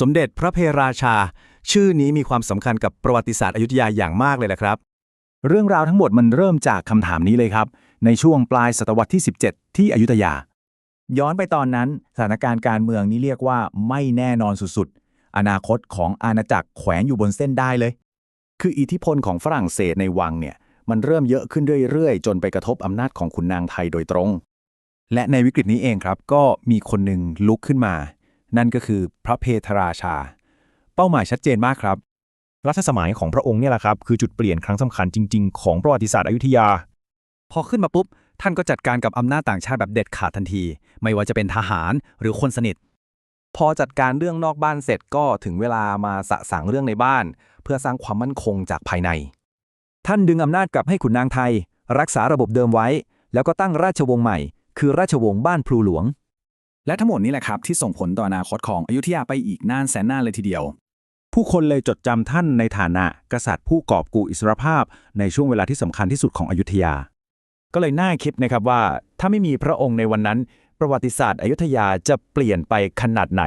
สมเด็จพระเพราชา ชื่อนี้มีความสำคัญกับประวัติศาสตร์อยุธยาอย่างมากเลยแหละครับ เรื่องราวทั้งหมดมันเริ่มจากคำถามนี้เลยครับ ในช่วงปลายศตวรรษที่ 17 ที่อยุธยา ย้อนไปตอนนั้น สถานการณ์การเมืองนี้เรียกว่าไม่แน่นอนสุดๆ อนาคตของอาณาจักรแขวนอยู่บนเส้นได้เลย คืออิทธิพลของฝรั่งเศสในวังเนี่ยมันเริ่มเยอะขึ้นเรื่อยๆ จนไปกระทบอำนาจของขุนนางไทยโดยตรง และในวิกฤตนี้เองครับก็มีคนหนึ่งลุกขึ้นมา นั่นก็คือพระเพทราชา เป้าหมายชัดเจนมากครับ รัชสมัยของพระองค์เนี่ยแหละครับ คือจุดเปลี่ยนครั้งสำคัญจริง ๆ ของประวัติศาสตร์อยุธยา พอขึ้นมาปุ๊บ ท่านก็จัดการกับอำนาจต่างชาติแบบเด็ดขาดทันที ไม่ว่าจะเป็นทหารหรือคนสนิท พอจัดการเรื่องนอกบ้านเสร็จก็ถึงเวลามาสะสางเรื่องในบ้าน เพื่อสร้างความมั่นคงจากภายใน ท่านดึงอำนาจกลับให้ขุนนางไทย รักษาระบบเดิมไว้ แล้วก็ตั้งราชวงศ์ใหม่ คือราชวงศ์บ้านพลูหลวง และทั้งหมดนี้แหละครับที่ส่งผลต่ออนาคตของอยุธยาไปอีกนานแสนนานเลยทีเดียว ผู้คนเลยจดจำท่านในฐานะ กษัตริย์ผู้กอบกู้อิสรภาพ ในช่วงเวลาที่สำคัญที่สุดของอยุธยา ก็เลยน่าคิดนะครับว่า ถ้าไม่มีพระองค์ในวันนั้น ประวัติศาสตร์อยุธยาจะเปลี่ยนไปขนาดไหน